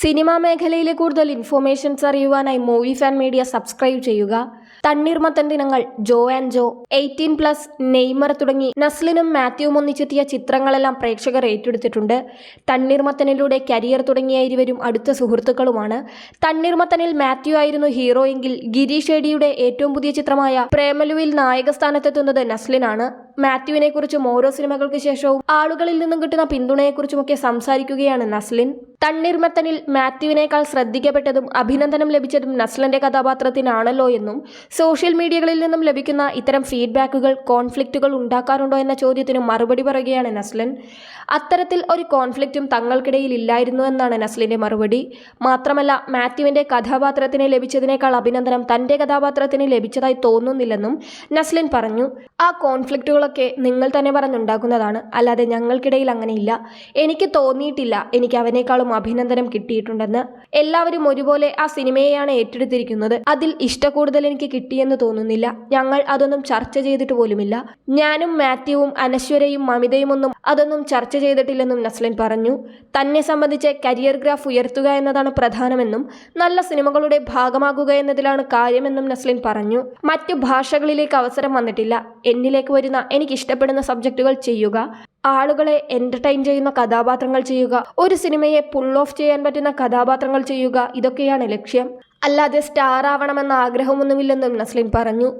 Cinema മേഖലയിലെ കൂടുതൽ informations അറിയുവാനായി മൂവി ഫാൻ മീഡിയ സബ്സ്ക്രൈബ് ചെയ്യുക. Thanneermathan Dinangal Jo and Jo eighteen plus Neymar തുടങ്ങി നസ്ലിനും മാത്യുവും ഒന്നിച്ചെത്തിയ ചിത്രങ്ങളെല്ലാം പ്രേക്ഷകർ ഏറ്റെടുത്തിട്ടുണ്ട്. തണ്ണീർമത്തനിലൂടെ കരിയർ തുടങ്ങിയ ഇരുവരും അടുത്ത സുഹൃത്തുക്കളുമാണ്. തണ്ണീർമത്തനിൽ മാത്യു ആയിരുന്നു ഹീറോ എങ്കിൽ ഗിരീഷ് ഏടിയുടെ ഏറ്റവും പുതിയ ചിത്രമായ പ്രേമലുവിൽ നായകസ്ഥാനത്തെത്തുന്നത് നസ്ലിനാണ്. മാത്യുവിനെക്കുറിച്ചും ഓരോ സിനിമകൾക്ക് ശേഷവും ആളുകളിൽ നിന്നും കിട്ടുന്ന പിന്തുണയെക്കുറിച്ചുമൊക്കെ സംസാരിക്കുകയാണ് നസ്ലിൻ. തണ്ണീർമത്തനിൽ മാത്യുവിനേക്കാൾ ശ്രദ്ധിക്കപ്പെട്ടതും അഭിനന്ദനം ലഭിച്ചതും നസ്ലന്റെ കഥാപാത്രത്തിനാണല്ലോ എന്നും സോഷ്യൽ മീഡിയകളിൽ നിന്നും ലഭിക്കുന്ന ഇത്തരം ഫീഡ്ബാക്കുകൾ കോൺഫ്ലിക്റ്റുകൾ ഉണ്ടാക്കാറുണ്ടോ എന്ന ചോദ്യത്തിന് മറുപടി പറയുകയാണ് നസ്ലൻ. അത്തരത്തിൽ ഒരു കോൺഫ്ലിക്റ്റും തങ്ങൾക്കിടയിൽ ഇല്ലായിരുന്നു എന്നാണ് നസ്ലിന്റെ മറുപടി. മാത്രമല്ല മാത്യുവിന്റെ കഥാപാത്രത്തിന് ലഭിച്ചതിനേക്കാൾ അഭിനന്ദനം തന്റെ കഥാപാത്രത്തിന് ലഭിച്ചതായി തോന്നുന്നില്ലെന്നും നസ്ലിൻ പറഞ്ഞു. ആ കോൺഫ്ലിക്റ്റുകളൊക്കെ നിങ്ങൾ തന്നെ പറഞ്ഞുണ്ടാക്കുന്നതാണ്. അല്ലാതെ ഞങ്ങൾക്കിടയിൽ അങ്ങനെയില്ല. എനിക്ക് തോന്നിയിട്ടില്ല. എനിക്ക് അവനേക്കാളും അഭിനന്ദനം കിട്ടിയിട്ടുണ്ടെന്ന് എല്ലാവരും ഒരുപോലെ ആ സിനിമയെയാണ് ഏറ്റെടുത്തിരിക്കുന്നത്. അതിൽ ഇഷ്ടക്കൂടുതൽ എനിക്ക് കിട്ടിയെന്ന് തോന്നുന്നില്ല. ഞങ്ങൾ അതൊന്നും ചർച്ച ചെയ്തിട്ട് പോലുമില്ല. ഞാനും മാത്യുവും അനശ്വരയും മമിതയും ഒന്നും അതൊന്നും ചർച്ച ചെയ്തിട്ടില്ലെന്നും നസ്ലിൻ പറഞ്ഞു. തന്നെ സംബന്ധിച്ച് കരിയർ ഗ്രാഫ് ഉയർത്തുക എന്നതാണ് പ്രധാനമെന്നും നല്ല സിനിമകളുടെ ഭാഗമാകുക എന്നതിലാണ് കാര്യമെന്നും നസ്ലിൻ പറഞ്ഞു. മറ്റു ഭാഷകളിലേക്ക് അവസരം വന്നിട്ടില്ല. എന്നിലേക്ക് വരുന്ന എനിക്ക് ഇഷ്ടപ്പെടുന്ന സബ്ജക്റ്റുകൾ ചെയ്യുക. ആളുകളെ എന്റർടൈൻ ചെയ്യുന്ന കഥാപാത്രങ്ങൾ ചെയ്യുക ഒരു സിനിമയെ പുൾ ഓഫ് ചെയ്യാൻ പറ്റുന്ന കഥാപാത്രങ്ങൾ ചെയ്യുക ഇതൊക്കെയാണ് ലക്ഷ്യം. അല്ലാതെ സ്റ്റാർ ആവണമെന്ന ആഗ്രഹമൊന്നുമില്ലെന്നും നസ്ലിൻ പറഞ്ഞു.